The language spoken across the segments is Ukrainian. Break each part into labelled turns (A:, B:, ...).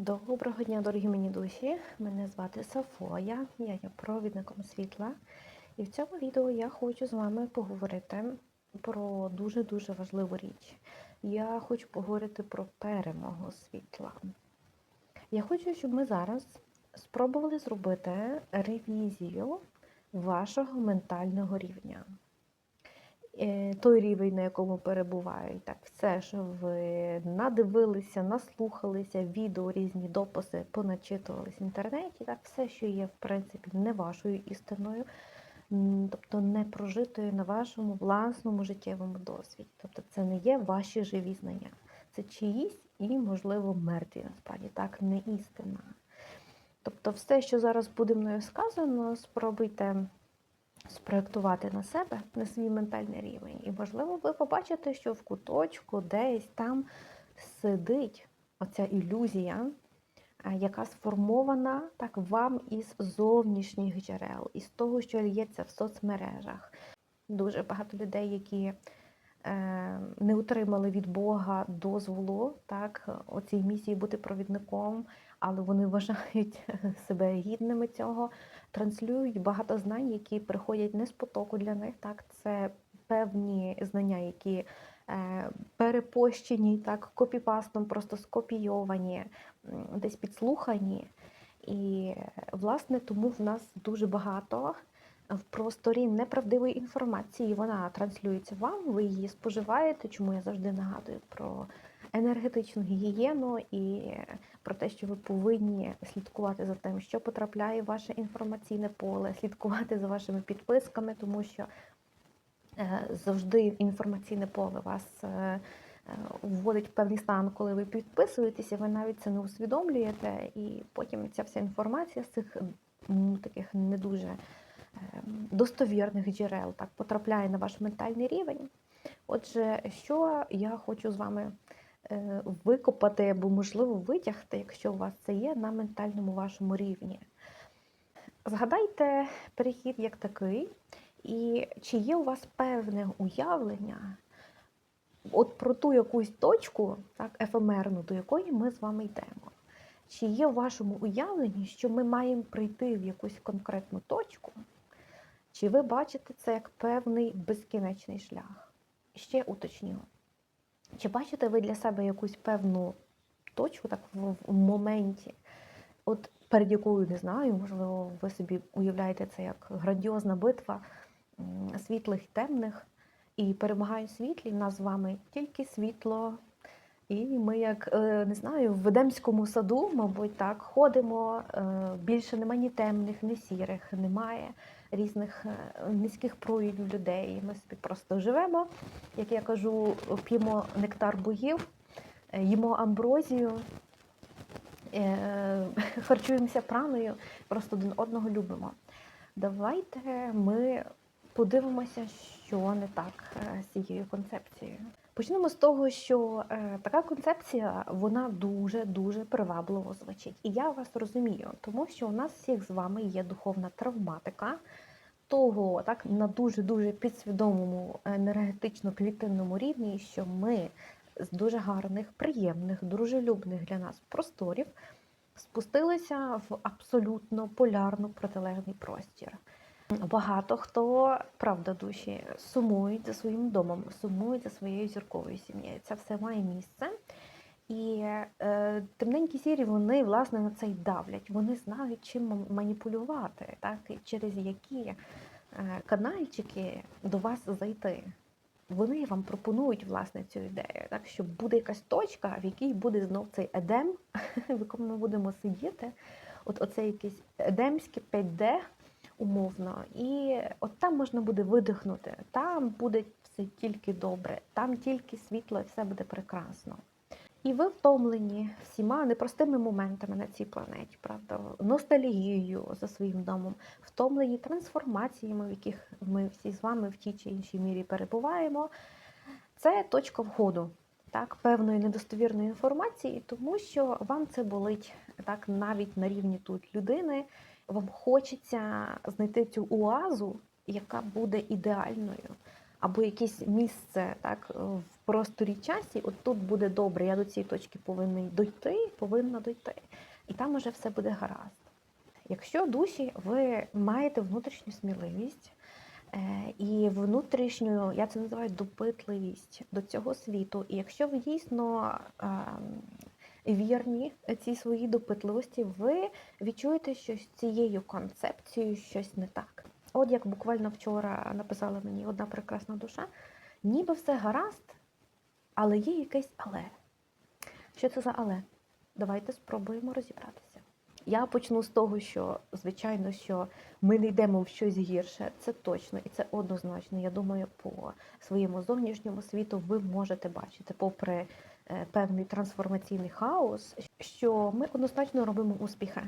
A: Доброго дня, дорогі мені душі! Мене звати Сафоя, я є провідником світла. І в цьому відео я хочу з вами поговорити про дуже-дуже важливу річ. Я хочу поговорити про перемогу світла. Я хочу, щоб ми зараз спробували зробити ревізію вашого ментального рівня. Е, той рівень, на якому перебувають. Так, все, що ви надивилися, наслухалися, відео, різні дописи, поначитувались в інтернеті, так, все, що є, в принципі, не вашою істиною, тобто не прожитою на вашому власному життєвому досвіді. Тобто це не є ваші живі знання. Це чиїсь і, можливо, мертві, насправді, так, не істина. Тобто, все, що зараз буде мною сказано, спробуйте спроєктувати на себе, на свій ментальний рівень. І, можливо, ви побачите, що в куточку десь там сидить оця ілюзія, яка сформована так вам із зовнішніх джерел, із того, що лється в соцмережах. Дуже багато людей, які е, не отримали від Бога дозволу так, у цій місії бути провідником, але вони вважають себе гідними цього, транслюють багато знань, які приходять не з потоку для них. Так, це певні знання, які е, перепощені, так, копіпастом, просто скопійовані, десь підслухані. І, власне, тому в нас дуже багато в просторі неправдивої інформації. Вона транслюється вам, ви її споживаєте, чому я завжди нагадую про енергетичну гігієну і про те, що ви повинні слідкувати за тим, що потрапляє в ваше інформаційне поле, слідкувати за вашими підписками, тому що е, завжди інформаційне поле вас е, е, вводить в певний стан, коли ви підписуєтеся, ви навіть це не усвідомлюєте, і потім ця вся інформація з цих м, таких не дуже достовірних джерел так потрапляє на ваш ментальний рівень. Отже, що я хочу з вами викопати або, можливо, витягти, якщо у вас це є, на ментальному вашому рівні. Згадайте перехід як такий, і чи є у вас певне уявлення от про ту якусь точку, так, ефемерну, до якої ми з вами йдемо. Чи є в вашому уявленні, що ми маємо прийти в якусь конкретну точку, чи ви бачите це як певний безкінечний шлях? Ще уточню. Чи бачите ви для себе якусь певну точку так в, в моменті, от перед якою не знаю, можливо, ви собі уявляєте це як грандіозна битва світлих і темних, і перемагають світлі, в нас з вами тільки світло. І ми, як е, не знаю, в Едемському саду, мабуть, так, ходимо. е, Більше немає ні темних, ні сірих, немає різних е, низьких проявів людей. Ми собі просто живемо, як я кажу, п'ємо нектар богів, їмо амброзію, харчуємося праною, просто один одного любимо. Давайте ми подивимося, що не так з цією концепцією. Почнемо з того, що е, така концепція вона дуже дуже привабливо звучить. І я вас розумію, тому що у нас всіх з вами є духовна травматика того, так на дуже дуже підсвідомому енергетично-клітинному рівні, що ми з дуже гарних, приємних, дружелюбних для нас просторів спустилися в абсолютно полярно протилежний простір. Багато хто, правда, душі, сумують за своїм домом, сумують за своєю зірковою сім'єю. Це все має місце. І е, темненькі сірі вони власне на це й давлять. Вони знають, чим маніпулювати, так, і через які е, канальчики до вас зайти. Вони вам пропонують власне цю ідею, так що буде якась точка, в якій буде знов цей едем, в якому ми будемо сидіти. От оце якесь едемське 5D умовно, і от там можна буде видихнути, там буде все тільки добре, там тільки світло, і все буде прекрасно. І ви втомлені всіма непростими моментами на цій планеті, правда, ностальгією за своїм домом, втомлені трансформаціями, в яких ми всі з вами в тій чи іншій мірі перебуваємо. Це точка входу так, певної недостовірної інформації, тому що вам це болить так, навіть на рівні тут людини. Вам хочеться знайти цю оазу, яка буде ідеальною. або якесь місце так, в просторі часі, от тут буде добре, я до цієї точки повинен дойти, повинна дойти. І там уже все буде гаразд. Якщо душі ви маєте внутрішню сміливість е, і внутрішню, я це називаю допитливість до цього світу, і якщо ви дійсно е, вірні цій своїй допитливості, ви відчуєте, що з цією концепцією щось не так. От як буквально вчора написала мені одна прекрасна душа, ніби все гаразд, але є якесь але. Що це за але? Давайте спробуємо розібратися. Я почну з того, що, звичайно, що ми не йдемо в щось гірше, це точно і це однозначно. Я думаю, по своєму зовнішньому світу ви можете бачити, попри е, певний трансформаційний хаос, що ми однозначно робимо успіхи.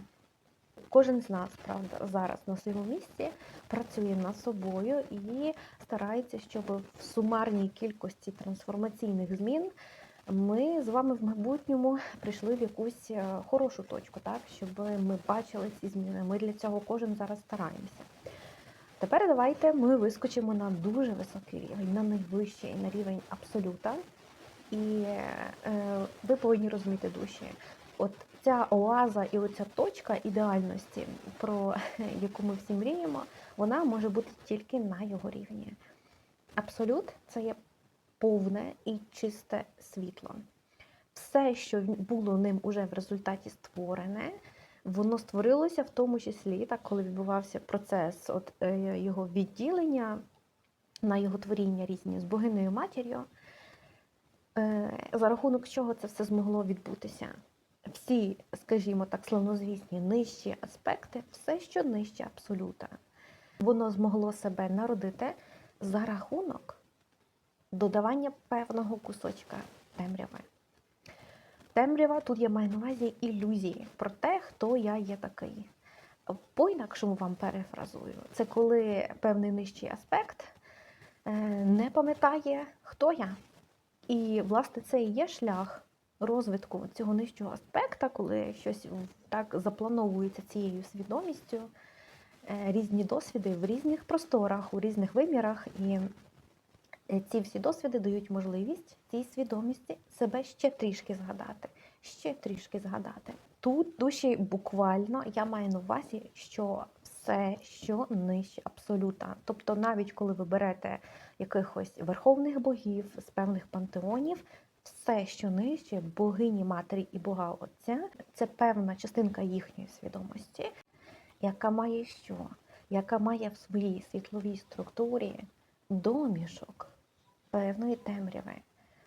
A: Кожен з нас, правда, зараз на своєму місці працює над собою і старається, щоб в сумарній кількості трансформаційних змін ми з вами в майбутньому прийшли в якусь е, хорошу точку, так, щоб ми бачили ці зміни. Ми для цього кожен зараз стараємося. Тепер давайте ми вискочимо на дуже високий рівень, на найвищий, на рівень абсолюта. І е, ви повинні розуміти душі. От ця оаза і оця точка ідеальності, про яку ми всі мріємо, вона може бути тільки на його рівні. Абсолют це є повне і чисте світло. Все, що було ним уже в результаті створене, воно створилося в тому числі, так, коли відбувався процес от, е, його відділення на його творіння різні з богиною матір'ю, за рахунок чого це все змогло відбутися. Всі, скажімо так, славнозвісні нижчі аспекти, все, що нижче абсолюта, воно змогло себе народити за рахунок додавання певного кусочка темряви. Темрява тут я маю на увазі ілюзії про те, хто я є такий. По-інакшому вам перефразую, це коли певний нижчий аспект е, не пам'ятає, хто я. І, власне, це і є шлях розвитку цього нижчого аспекта, коли щось так заплановується цією свідомістю, е, різні досвіди в різних просторах, у різних вимірах. І Е, ці всі досвіди дають можливість цій свідомості себе ще трішки згадати, ще трішки згадати. Тут душі буквально я маю на увазі, що все, що нижче абсолюта. Тобто, навіть коли ви берете якихось верховних богів з певних пантеонів, все, що нижче, богині матері і Бога Отця, це певна частинка їхньої свідомості, яка має що? Яка має в своїй світловій структурі домішок певної темряви.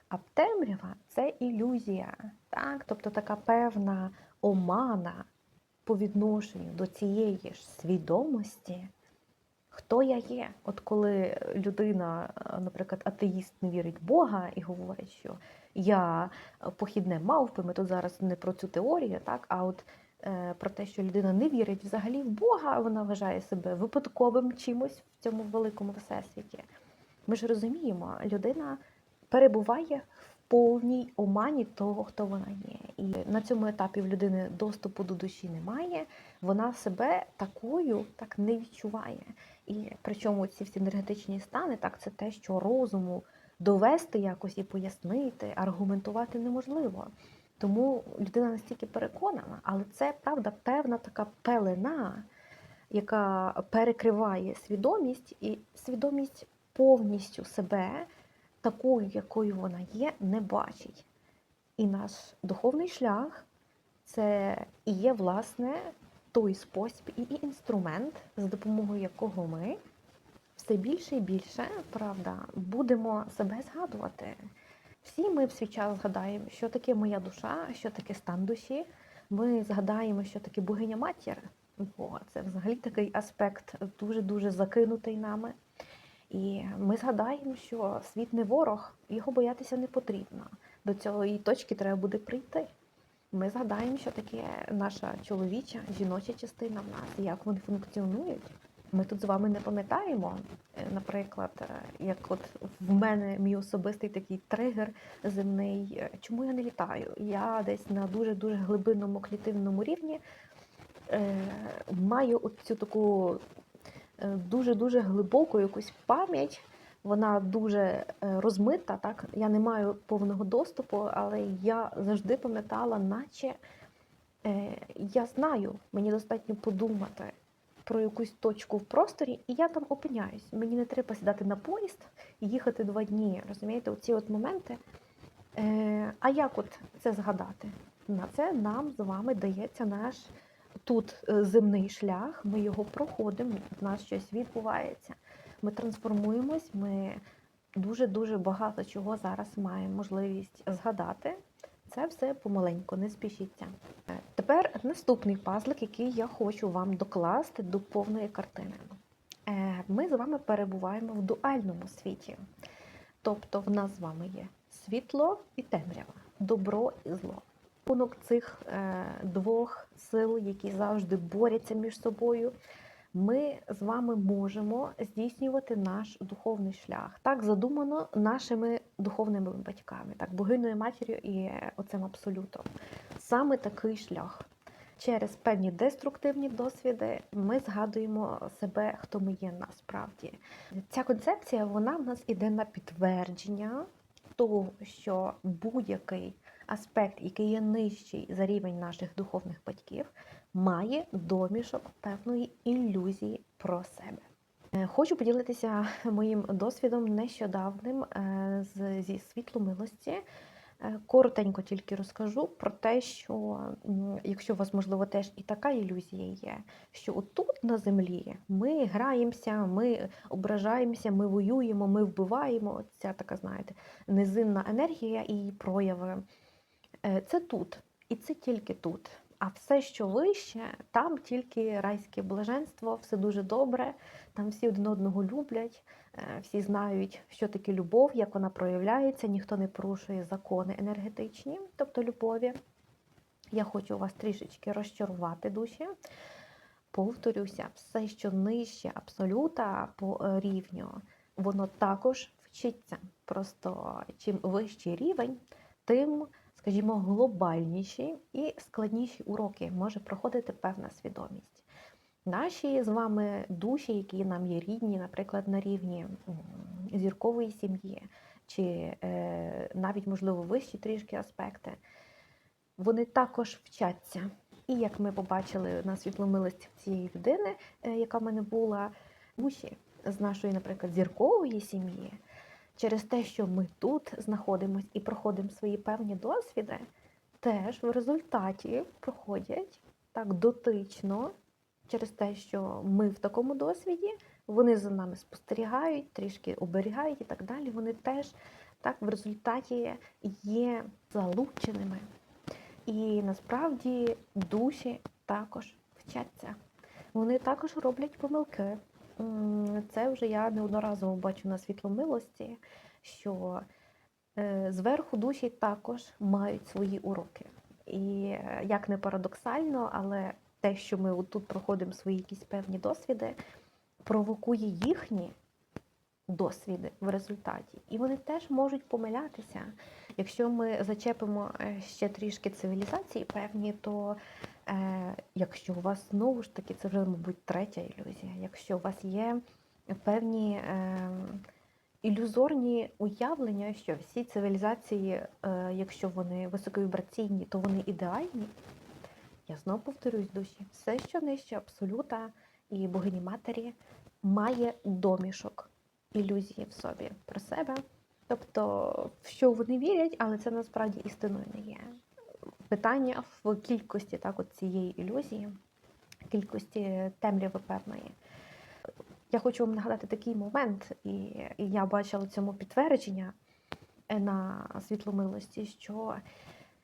A: А темрява це ілюзія, так? тобто така певна омана по відношенню до цієї ж свідомості, хто я є. От коли людина, наприклад, атеїст не вірить в Бога і говорить, що я похідне мавпи, ми тут зараз не про цю теорію, так? а от е, про те, що людина не вірить взагалі в Бога, вона вважає себе випадковим чимось в цьому великому всесвіті. Ми ж розуміємо, людина перебуває в повній омані того, хто вона є. І на цьому етапі в людини доступу до душі немає, вона себе такою так не відчуває. І причому ці всі енергетичні стани, так це те, що розуму довести якось і пояснити, аргументувати неможливо. Тому людина настільки переконана, але це правда певна така пелена, яка перекриває свідомість, і свідомість повністю себе такою, якою вона є, не бачить. І наш духовний шлях це і є, власне, той спосіб і інструмент, за допомогою якого ми все більше і більше, правда, будемо себе згадувати. Всі ми в свій час згадаємо, що таке моя душа, що таке стан душі. Ми згадаємо, що таке богиня матір. Бо це взагалі такий аспект дуже-дуже закинутий нами. І ми згадаємо, що світ не ворог, його боятися не потрібно. До цієї точки треба буде прийти. Ми згадаємо, що таке наша чоловіча, жіноча частина в нас, як вони функціонують. Ми тут з вами не пам'ятаємо, е, наприклад, е, як от в мене мій особистий такий тригер земний, е, чому я не літаю? Я десь на дуже-дуже глибинному клітинному рівні е, маю от цю таку дуже-дуже глибоку якусь пам'ять вона дуже е, розмита. Так? Я не маю повного доступу, але я завжди пам'ятала, наче е, я знаю, мені достатньо подумати про якусь точку в просторі, і я там опиняюсь. Мені не треба сідати на поїзд і їхати два дні. Розумієте, оці от моменти. Е, а як от це згадати? На це нам з вами дається наш тут е, земний шлях, ми його проходимо, в нас щось відбувається. Ми трансформуємось, ми дуже-дуже багато чого зараз маємо можливість згадати. Це все помаленьку, не спішіться. Е, Тепер наступний пазлик, який я хочу вам докласти до повної картини. Е, Ми з вами перебуваємо в дуальному світі. Тобто в нас з вами є світло і темрява, добро і зло. Рахунок цих е, двох сил, які завжди борються між собою, ми з вами можемо здійснювати наш духовний шлях. Так задумано нашими духовними батьками, так, богиною матір'ю і е, оцим абсолютом. Саме такий шлях. Через певні деструктивні досвіди ми згадуємо себе, хто ми є насправді. Ця концепція вона в нас іде на підтвердження того, що будь-який аспект, який є нижчий за рівень наших духовних батьків, має домішок певної ілюзії про себе. Е, Хочу поділитися моїм досвідом нещодавним е, зі світлу милості. Е, Коротенько тільки розкажу про те, що якщо у вас, можливо, теж і така ілюзія є, що отут на землі ми граємося, ми ображаємося, ми воюємо, ми вбиваємо. Ця така, знаєте, низинна енергія і прояви. Е, Це тут, і це тільки тут. А все, що вище, там тільки райське блаженство, все дуже добре, там всі один одного люблять, е, всі знають, що таке любов, як вона проявляється, ніхто не порушує закони енергетичні, тобто любові. Я хочу вас трішечки розчарувати душі. Повторюся, все, що нижче абсолюта по е, рівню, воно також вчиться. Просто чим вищий рівень, тим, скажімо, глобальніші і складніші уроки може проходити певна свідомість. Наші з вами душі, які нам є рідні, наприклад, на рівні зіркової сім'ї, чи е, навіть, можливо, вищі трішки аспекти, вони також вчаться. І як ми побачили на світломилості цієї людини, е, яка в мене була, душі з нашої, наприклад, зіркової сім'ї, через те, що ми тут знаходимося і проходимо свої певні досвіди, теж в результаті проходять так дотично через те, що ми в такому досвіді, вони за нами спостерігають, трішки оберігають і так далі. Вони теж так в результаті є залученими. І насправді душі також вчаться. Вони також роблять помилки. Це вже я неодноразово бачу на світломилості, що е, зверху душі також мають свої уроки. І е, як не парадоксально, але те, що ми тут проходимо свої якісь певні досвіди, провокує їхні досвіди в результаті. І вони теж можуть помилятися. Якщо ми зачепимо е, ще трішки цивілізації певні, то е, якщо у вас знову ж таки, це вже, мабуть, третя ілюзія, якщо у вас є певні е, ілюзорні уявлення, що всі цивілізації, е, якщо вони високовібраційні, то вони ідеальні. Я знову повторюсь, душі, все, що нижче абсолюта і богині матері, має домішок ілюзії в собі про себе. Тобто, в що вони вірять, але це насправді істиною не є. Питання в кількості так, от цієї ілюзії, кількості темряви певної. Я хочу вам нагадати такий момент, і, і я бачила цьому підтвердження е, на світломилості, що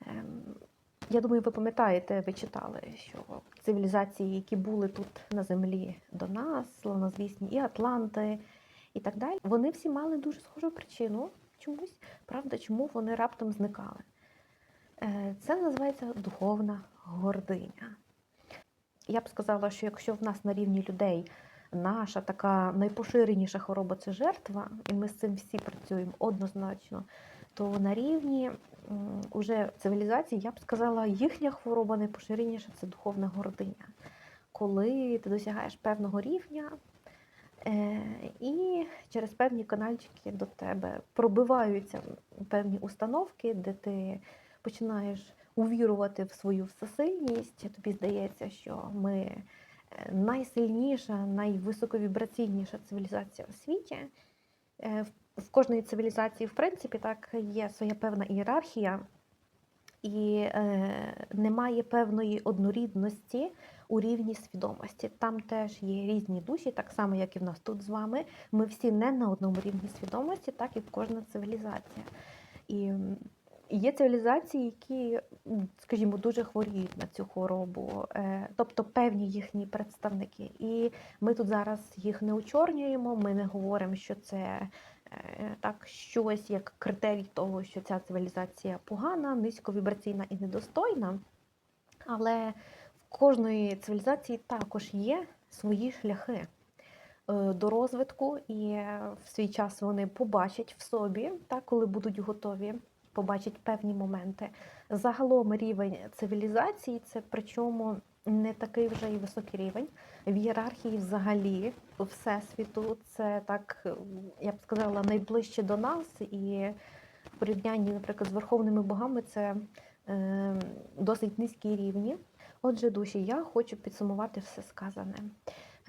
A: ем, я думаю, ви пам'ятаєте, ви читали, що цивілізації, які були тут на землі до нас, славнозвісні, і Атланти, і так далі, вони всі мали дуже схожу причину чомусь, правда, чому вони раптом зникали. Е, Це називається духовна гординя. Я б сказала, що якщо в нас на рівні людей наша така найпоширеніша хвороба це жертва, і ми з цим всі працюємо однозначно, то на рівні уже цивілізації я б сказала, їхня хвороба найпоширеніша це духовна гординя. Коли ти досягаєш певного рівня, І через певні канальчики до тебе пробиваються певні установки, де ти починаєш увірувати в свою всесильність. Тобі здається, що ми е, найсильніша, найвисоковібраційніша цивілізація у світі. Е, В кожної цивілізації, в принципі, так є своя певна ієрархія, і е, немає певної однорідності у рівні свідомості. Там теж є різні душі, так само, як і в нас тут з вами. Ми всі не на одному рівні свідомості, так і кожна цивілізація. І є цивілізації, які, скажімо, дуже хворіють на цю хворобу, е, тобто певні їхні представники. І ми тут зараз їх не учорнюємо, ми не говоримо, що це. Е, Так, щось як критерій того, що ця цивілізація погана, низьковібраційна і недостойна. Але в кожної цивілізації також є свої шляхи е, до розвитку, і е, в свій час вони побачать в собі, так, коли будуть готові, побачать певні моменти. Загалом рівень цивілізації це причому не такий вже і високий рівень. В ієрархії взагалі всесвіту це так, я б сказала, найближче до нас, і в порівнянні, наприклад, з верховними богами це е, досить низькі рівні. Отже, душі, я хочу підсумувати все сказане.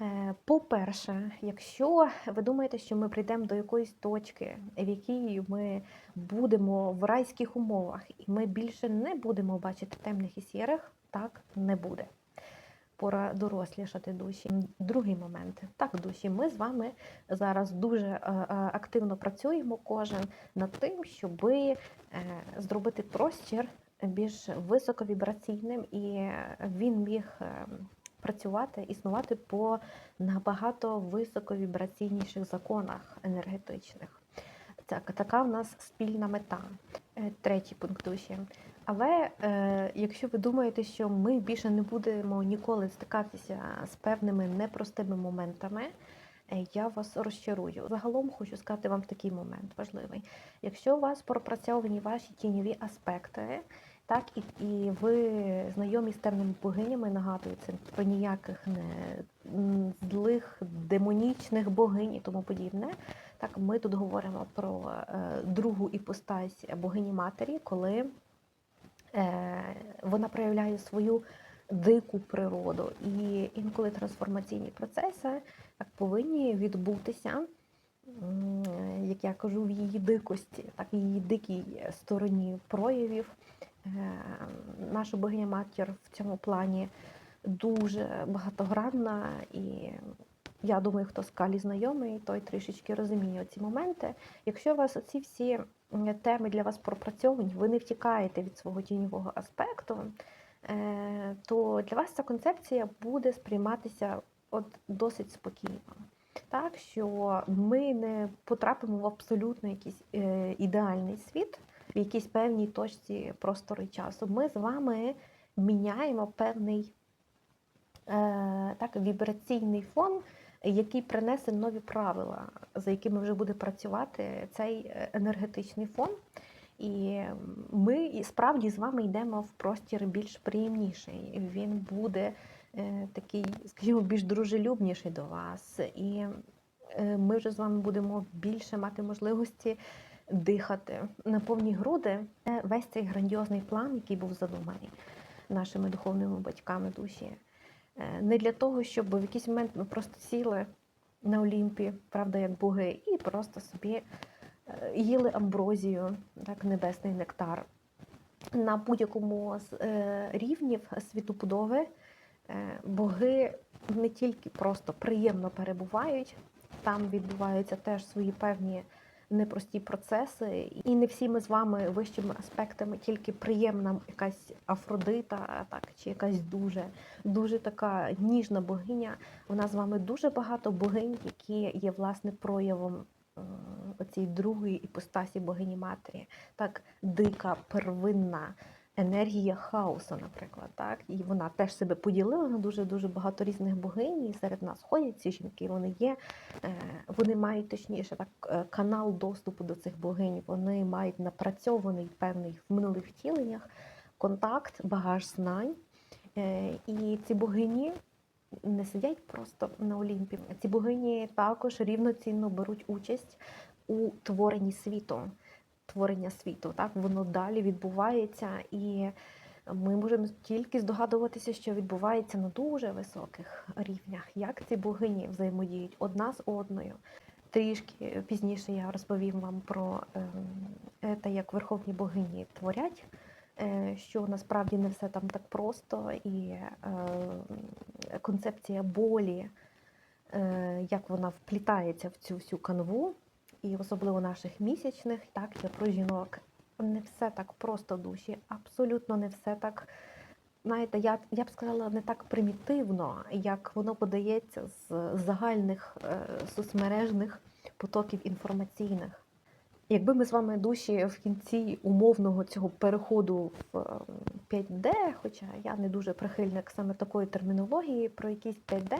A: Е, По-перше, якщо ви думаєте, що ми прийдемо до якоїсь точки, в якій ми будемо в райських умовах, і ми більше не будемо бачити темних і сірих, так не буде. Пора дорослішати душі. Другий момент. Так, душі, ми з вами зараз дуже е, е, активно працюємо кожен над тим, щоб зробити простір більш високовібраційним, і він міг е, працювати, існувати по набагато високовібраційніших законах енергетичних. Так, така в нас спільна мета. Е, Третій пункт душі. Але е, якщо ви думаєте, що ми більше не будемо ніколи стикатися з певними непростими моментами, е, я вас розчарую. Загалом хочу сказати вам такий момент важливий. Якщо у вас пропрацьовані ваші тіньові аспекти, так і, і ви знайомі з темними богинями, нагадую, це про ніяких не злих демонічних богинь і тому подібне. Так, ми тут говоримо про е, другу іпостась богині матері, коли вона проявляє свою дику природу. І інколи трансформаційні процеси так повинні відбутися, як я кажу, в її дикості, так в її дикій стороні проявів. Е, Наша богиня матір в цьому плані дуже багатогранна, і я думаю, хто з Калі знайомий, той трішечки розуміє ці моменти. Якщо у вас оці всі теми для вас пропрацьовані, ви не втікаєте від свого тіньового аспекту, е, то для вас ця концепція буде сприйматися от досить спокійно. Так, що ми не потрапимо в абсолютно якийсь е, ідеальний світ, в якійсь певній точці простору часу. Ми з вами міняємо певний е, так, вібраційний фон, який принесе нові правила, за якими вже буде працювати цей е, енергетичний фон. І ми справді з вами йдемо в простір більш приємніший. Він буде е, такий, скажімо, більш дружелюбніший до вас. І е, ми вже з вами будемо більше мати можливості дихати на повні груди. Весь цей грандіозний план, який був задуманий нашими духовними батьками душі. Е, Не для того, щоб в якийсь момент ми просто сіли на Олімпі, правда, як боги, і просто собі е, їли амброзію, так, небесний нектар. На будь-якому з е, рівнів світопудови е, боги не тільки просто приємно перебувають, там відбуваються теж свої певні непрості процеси, і не всі ми з вами вищими аспектами, тільки приємна якась Афродита, так чи якась дуже, дуже така ніжна богиня. У нас з вами дуже багато богинь, які є власне проявом Оцій другої іпостасі богині матері, так дика, первинна. Енергія хаосу, наприклад, так і вона теж себе поділила на дуже дуже багато різних богинь. І серед нас ходять ці жінки. Вони є, е, вони мають точніше так е, канал доступу до цих богинь. Вони мають напрацьований певний в минулих втіленнях контакт, багаж знань. Е, І ці богині не сидять просто на Олімпі. Ці богині також рівноцінно беруть участь у творенні світу. Творення світу, так? Воно далі відбувається, і ми можемо тільки здогадуватися, що відбувається на дуже високих рівнях, як ці богині взаємодіють одна з одною. Трішки пізніше я розповім вам про е, те, як верховні богині творять, е, що насправді не все там так просто, і е, концепція болі, е, як вона вплітається в цю всю канву, і особливо наших місячних, так, я про жінок. Не все так просто душі, абсолютно не все так. Знаєте, я, я б сказала, не так примітивно, як воно подається з загальних е, соцмережних потоків інформаційних. Якби ми з вами душі в кінці умовного цього переходу в е, 5D, хоча я не дуже прихильник саме такої термінології про якісь 5D,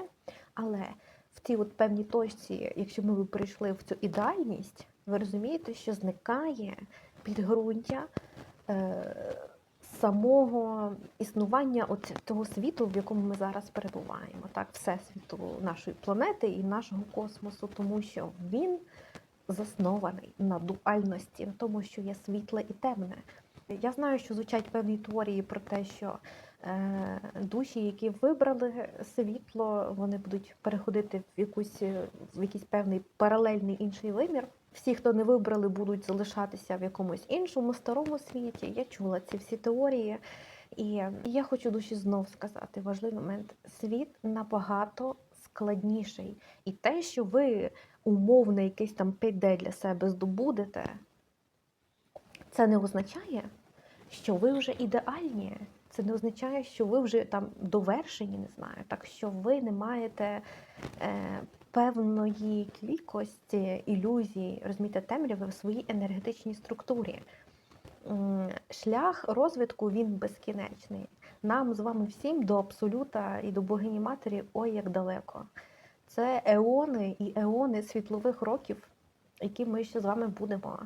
A: але в цій от певній точці, якщо ми прийшли в цю ідеальність, ви розумієте, що зникає підґрунтя е, самого існування от того світу, в якому ми зараз перебуваємо, так, всесвіту нашої планети і нашого космосу, тому що він заснований на дуальності, на тому, що є світле і темне. Я знаю, що звучать певні теорії про те, що душі, які вибрали світло, вони будуть переходити в якусь в якийсь певний паралельний інший вимір. Всі, хто не вибрали, будуть залишатися в якомусь іншому старому світі. Я чула ці всі теорії. І я хочу душі знов сказати важливий момент: світ набагато складніший. І те, що ви умовно якийсь там 5D для себе здобудете, це не означає, що ви вже ідеальні. Це не означає, що ви вже там довершені, не знаю, так що ви не маєте е, певної кількості ілюзій, розумієте, темряви в своїй енергетичній структурі. Шлях розвитку він безкінечний. Нам з вами всім до абсолюта і до богині матері ой як далеко. Це еони і еони світлових років, які ми ще з вами будемо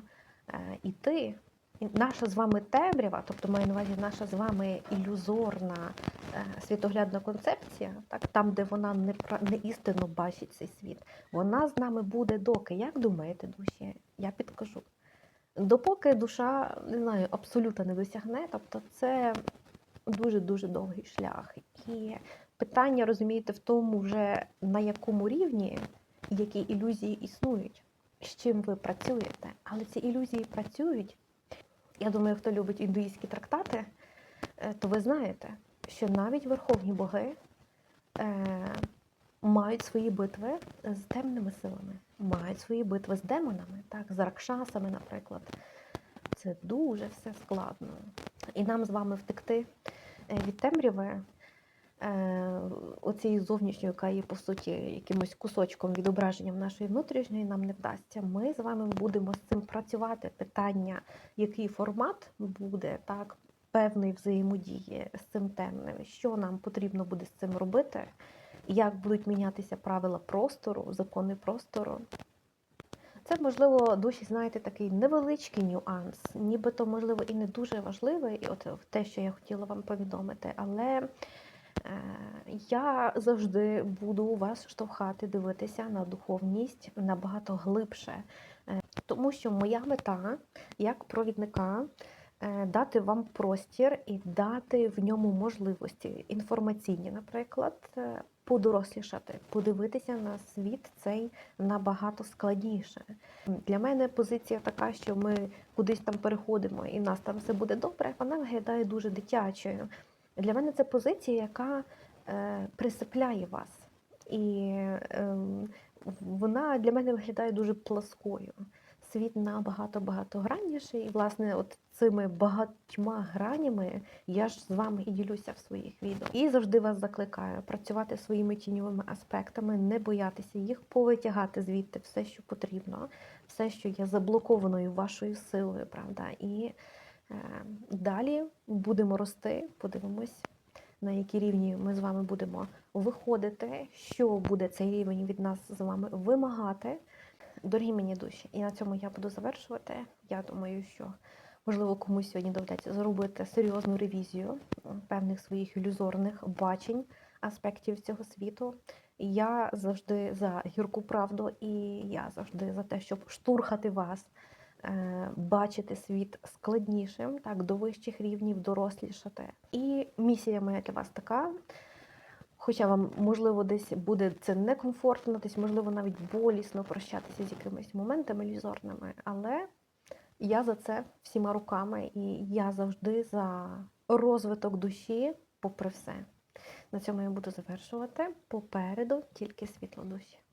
A: е, іти. Наша з вами темрява, тобто маю на увазі наша з вами ілюзорна е, світоглядна концепція, так, там, де вона не, не істинно бачить цей світ, вона з нами буде доки. Як думаєте, душі? Я підкажу. Допоки душа, не знаю, абсолютно не досягне, тобто це дуже-дуже довгий шлях. І питання, розумієте, в тому вже на якому рівні які ілюзії існують, з чим ви працюєте. Але ці ілюзії працюють. Я думаю, хто любить індуїстські трактати, е, то ви знаєте, що навіть верховні боги е, мають свої битви з темними силами, мають свої битви з демонами, так, з ракшасами, наприклад. Це дуже все складно. І нам з вами втекти е, від темряви, оцієї зовнішньої, яка є, по суті, якимось кусочком відображенням нашої внутрішньої, нам не вдасться. Ми з вами будемо з цим працювати. Питання, який формат буде, так, певної взаємодії з цим темним, що нам потрібно буде з цим робити, як будуть мінятися правила простору, закони простору. Це, можливо, душі, знаєте, такий невеличкий нюанс, нібито, можливо, і не дуже важливий, і от те, що я хотіла вам повідомити, але е, я завжди буду вас штовхати, дивитися на духовність набагато глибше. Е, Тому що моя мета як провідника е, дати вам простір і дати в ньому можливості інформаційні, наприклад, е, подорослішати, подивитися на світ цей набагато складніше. Для мене позиція така, що ми кудись там переходимо і нас там все буде добре, вона виглядає дуже дитячою. Для мене це позиція, яка е, присипляє вас. І е, вона для мене виглядає дуже пласкою. Світ набагато багатогранніший, і, власне, от цими багатьма гранями я ж з вами і ділюся в своїх відео. І завжди вас закликаю працювати своїми тіньовими аспектами, не боятися їх повитягати звідти все, що потрібно, все, що є заблокованою вашою силою, правда. І далі будемо рости, подивимось, на які рівні ми з вами будемо виходити, що буде цей рівень від нас з вами вимагати. Дорогі мені душі, і на цьому я буду завершувати. Я думаю, що можливо комусь сьогодні доведеться зробити серйозну ревізію певних своїх ілюзорних бачень аспектів цього світу. Я завжди за гірку правду, і я завжди за те, щоб штурхати вас, е, бачити світ складнішим, так, до вищих рівнів, дорослішати. І місія моя для вас така. Хоча вам, можливо, десь буде це некомфортно, десь, можливо, навіть болісно прощатися з якимись моментами ілюзорними, але я за це всіма руками, і я завжди за розвиток душі, попри все. На цьому я буду завершувати. Попереду тільки світло душі.